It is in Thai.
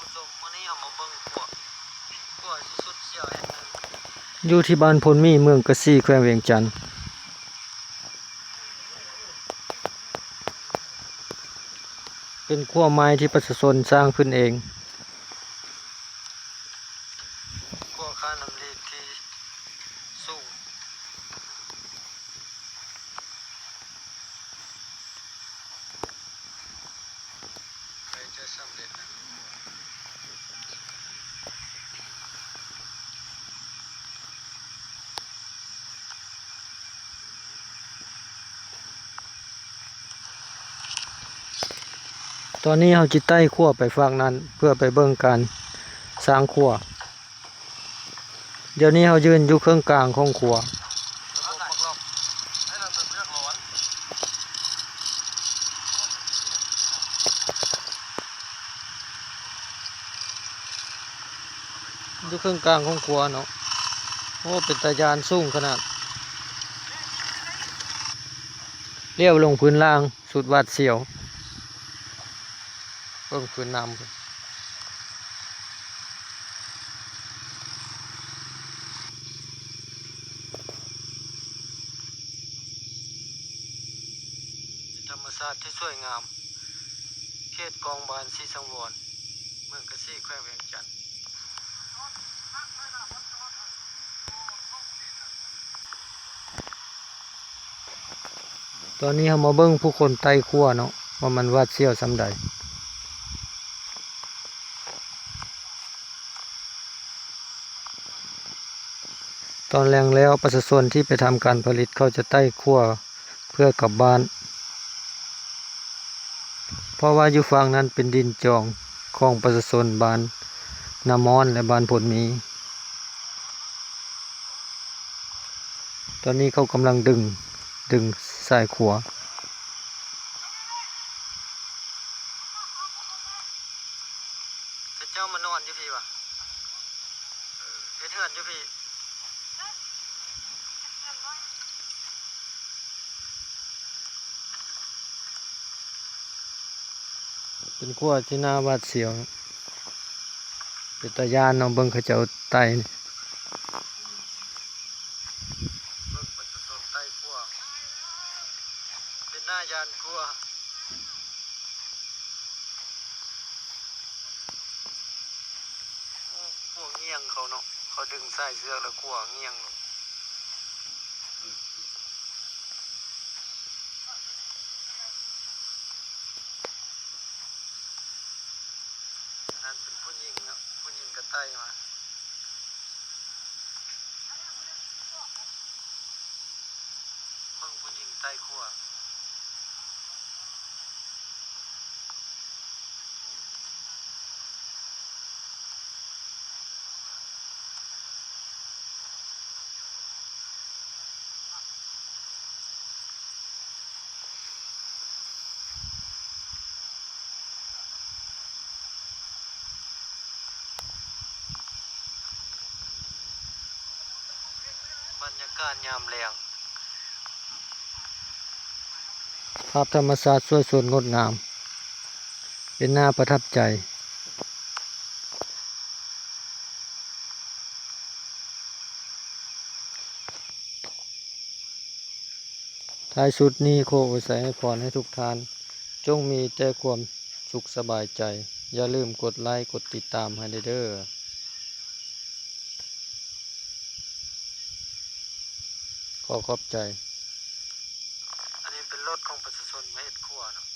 ผู้ชมมื้อนี้เอามาเบิ่งพวกพวสุดเสียวแห่งหนึงอยู่ที่บ้านพลมีเมืองกระซี่แขวงเวียงจันทน์เป็นขั้วไม้ที่ประชาชนสร้างขึ้นเอง พวกค่าน้ำลีกที่สูงใครจะสำเร็จนะ ตอนนี้เราจิตใต้ขั้วไปฝั่งนั้น เพื่อไปเบิ่งการสร้างขั้วเดี๋ยวนี้เรายืนอยู่เครื่องกลางของขั้วระบบปักล็อกให้เราเป็นเรื่องร้อนอยู่เครื่องกลางของขั้วเนาะโอ้เป็นตายานสูงขนาดเลี้ยวลงพื้นล่างสุดวาดเสียว เบิ่งพื้นน้ำพุ่นธรรมชาติที่สวยงาม เขตกองบานสีสังวร เมืองกระซี่แขวงเวียงจันทน์ตอนนี้เรามาเบิ่งผู้คนใต้ขั้วเนาะว่ามันหวาดเสียวสำใด อนแรงแล้วประชาชนที่ไปทำการผลิตเขาจะใต้ขั้วเพื่อกลับบ้าน เพราะว่าอยู่ฝั่งนั้นเป็นดินจองของประชาชนบานนามอนและบานผลมี ตอนนี้เขากำลังดึงดึงสายขัวเจ้ามานอนอยู่พี่วะเออเฮ็ดเฮือนอยู่พี่ เป็นขั้วที่หน่าวาดเสียว เป็นตายานเนาะเบิ่งเขาจ้าไตนี่เบิ่งประชาชนใต้ขั้วเป็นหน้ายานกลัวโอ้พวกเงียงเขาเนาะ เขาดึงสายเสื้อแล้วขั้วเงียงลงนั่นเป็นผู้หญิงเนาะผู้หญิง กระไตมาเบิ่งผู้หญิงใต้ขั้ว กาศยามแรงภาพธรรมศาสตร์สวยสดงดงาม เป็นหน้าประทับใจ ท้ายสุดนี้โคอุใส่ให้พรให้ทุกทาน จงมีแต่ความสุขสบายใจ อย่าลืมกดไลค์ กดติดตามให้เด้อ พอขอบใจ อันนี้เป็นรถของประชาชนมาเห็ดขั้วเนาะ